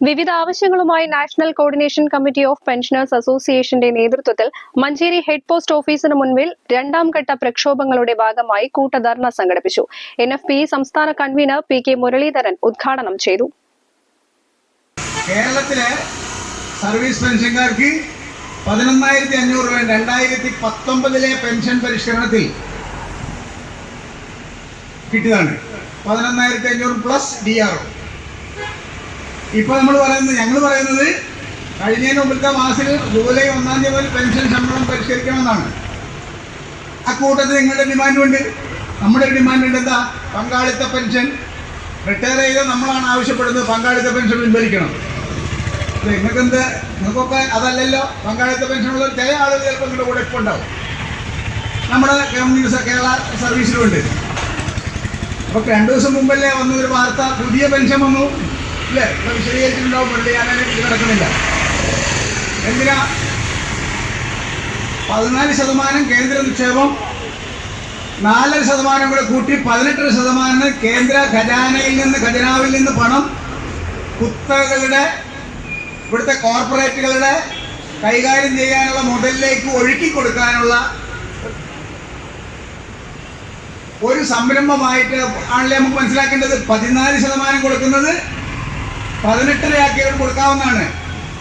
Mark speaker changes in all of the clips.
Speaker 1: വിവിധ ആവശ്യങ്ങളുമായി national coordination committee of pensioners അസോസിയേഷന്റെ നേതൃത്വത്തിൽ മഞ്ചേരി ഹെഡ് പോസ്റ്റ് ഓഫീസിന് മുൻപിൽ രണ്ടാം ഘട്ട പ്രക്ഷോഭങ്ങളുടെ ഭാഗമായി കൂട്ടധർണ സംഘടിപ്പിച്ചു. എൻ എഫ് പി സംസ്ഥാന കൺവീനർ പി കെ മുരളീധരൻ ഉദ്ഘാടനം ചെയ്തു.
Speaker 2: കേരളത്തിലെ സർവീസ് പെൻഷൻകാർക്ക് പതിനൊന്നായിരത്തി അഞ്ഞൂറ് രൂപ രണ്ടായിരത്തി പത്തൊമ്പതിലെ പെൻഷൻ പരിഷ്കരണത്തിൽ കിട്ടിയതാണ്. പതിനൊന്നായിരത്തി അഞ്ഞൂറ് പ്ലസ് ഡി ആർ ഇപ്പൊ നമ്മൾ പറയുന്നത് ഞങ്ങൾ പറയുന്നത് കഴിഞ്ഞതിന് മുമ്പത്തെ മാസത്തിൽ ജൂലൈ ഒന്നാം തീയതി മുതൽ പെൻഷൻ ശമ്പളം പരിഷ്കരിക്കണമെന്നാണ്. അക്കൂട്ടത്തിൽ നിങ്ങളുടെ ഡിമാൻഡുണ്ട് നമ്മുടെ ഡിമാൻഡ് ഉണ്ട് എന്താ? പങ്കാളിത്ത പെൻഷൻ. റിട്ടയർ ചെയ്ത നമ്മളാണ് ആവശ്യപ്പെടുന്നത് പങ്കാളിത്ത പെൻഷൻ പിൻവലിക്കണം. നിങ്ങൾക്ക് എന്ത് നിങ്ങൾക്കൊക്കെ അതല്ലല്ലോ? പങ്കാളിത്ത പെൻഷനുള്ള ചില ആളുകൾ ചിലപ്പോൾ നിങ്ങളുടെ കൂടെ ഇപ്പോൾ ഉണ്ടാവും. നമ്മുടെ കമ്മ്യൂണിസ്റ്റ് കേരള സർവീസിലുണ്ട് അപ്പൊ രണ്ടു ദിവസം മുമ്പല്ലേ വന്നൊരു വാർത്ത? പുതിയ പെൻഷൻ വന്നു. ഇല്ലേ നിങ്ങൾ വിശദീകരിച്ചിട്ടുണ്ടാവും പള്ളി ഞാൻ ഇത് കിടക്കുന്നില്ല എന്തിനാ? പതിനാല് ശതമാനം കേന്ദ്ര നിക്ഷേപം നാലര ശതമാനം കൂടെ കൂട്ടി പതിനെട്ടര ശതമാനം കേന്ദ്ര ഖജാനയിൽ നിന്ന് ഖജനാവിൽ നിന്ന് പണം കുത്തകളുടെ ഇവിടുത്തെ കോർപ്പറേറ്റുകളുടെ കൈകാര്യം ചെയ്യാനുള്ള മുതലിലേക്ക് ഒഴുക്കി കൊടുക്കാനുള്ള ഒരു സംരംഭമായിട്ട് ആണല്ലേ നമുക്ക് മനസ്സിലാക്കേണ്ടത്? പതിനാല് ശതമാനം കൊടുക്കുന്നത് കൊടുക്കാവുന്നതാണ്.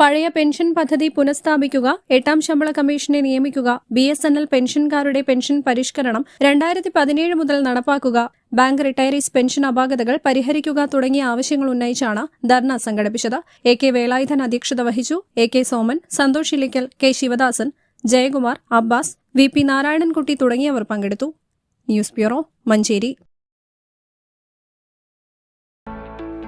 Speaker 1: പഴയ പെൻഷൻ പദ്ധതി പുനഃസ്ഥാപിക്കുക എട്ടാം ശമ്പള കമ്മീഷനെ നിയമിക്കുക ബി എസ് എൻ എൽ പെൻഷൻകാരുടെ പെൻഷൻ പരിഷ്കരണം രണ്ടായിരത്തി പതിനേഴ് മുതൽ നടപ്പാക്കുക ബാങ്ക് റിട്ടയറീസ് പെൻഷൻ അപാകതകൾ പരിഹരിക്കുക തുടങ്ങിയ ആവശ്യങ്ങൾ ഉന്നയിച്ചാണ് ധർണ സംഘടിപ്പിച്ചത്. എ കെ വേലായുധൻ അധ്യക്ഷത വഹിച്ചു. A K Soman Santhosh Ilikkal K Sivadasan Jayakumar Abbas V P Narayanankutty തുടങ്ങിയവർ പങ്കെടുത്തു. News bureau Manjeri.